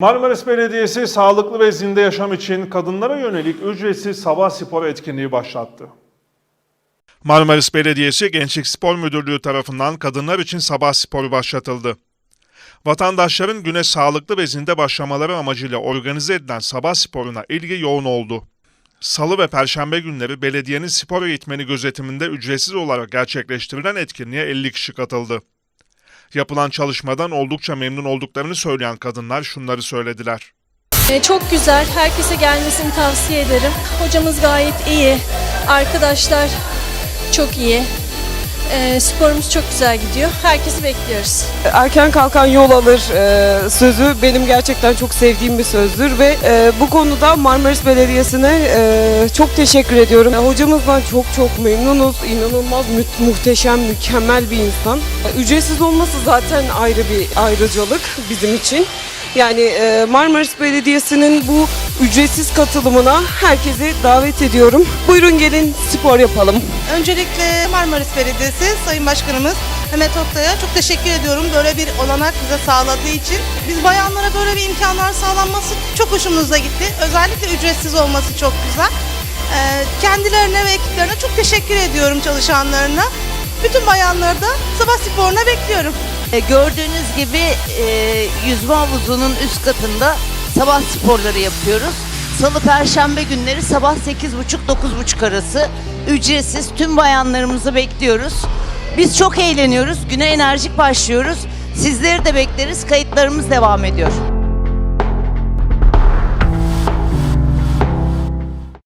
Marmaris Belediyesi sağlıklı ve zinde yaşam için kadınlara yönelik ücretsiz sabah spor etkinliği başlattı. Marmaris Belediyesi Gençlik Spor Müdürlüğü tarafından kadınlar için sabah sporu başlatıldı. Vatandaşların güne sağlıklı ve zinde başlamaları amacıyla organize edilen sabah sporuna ilgi yoğun oldu. Salı ve Perşembe günleri belediyenin spor eğitmeni gözetiminde ücretsiz olarak gerçekleştirilen etkinliğe 50 kişi katıldı. Yapılan çalışmadan oldukça memnun olduklarını söyleyen kadınlar şunları söylediler. Ee, Çok güzel. Herkese gelmesini tavsiye ederim. Hocamız gayet iyi. Arkadaşlar çok iyi. Ee, sporumuz çok güzel gidiyor. Herkesi bekliyoruz. Erken kalkan yol alır e, sözü benim gerçekten çok sevdiğim bir sözdür ve e, bu konuda Marmaris Belediyesi'ne e, çok teşekkür ediyorum. E, hocamızdan çok çok memnunuz. İnanılmaz mü- muhteşem, mükemmel bir insan. E, ücretsiz olması zaten ayrı bir ayrıcalık bizim için. Yani e, Marmaris Belediyesi'nin bu ücretsiz katılımına herkesi davet ediyorum. Buyurun gelin spor yapalım. Öncelikle Marmaris Belediyesi Sayın Başkanımız Mehmet Oktay'a çok teşekkür ediyorum. Böyle bir olanak bize sağladığı için. Biz bayanlara böyle bir imkanlar sağlanması çok hoşumuza gitti. Özellikle ücretsiz olması çok güzel. Ee, kendilerine ve ekiplerine çok teşekkür ediyorum çalışanlarına. Bütün bayanları da sabah sporuna bekliyorum. E, Gördüğünüz gibi e, yüzme havuzunun üst katında sabah sporları yapıyoruz. Salı perşembe günleri sabah 8.30-9.30 arası ücretsiz tüm bayanlarımızı bekliyoruz. Biz çok eğleniyoruz. Güne enerjik başlıyoruz. Sizleri de bekleriz. Kayıtlarımız devam ediyor.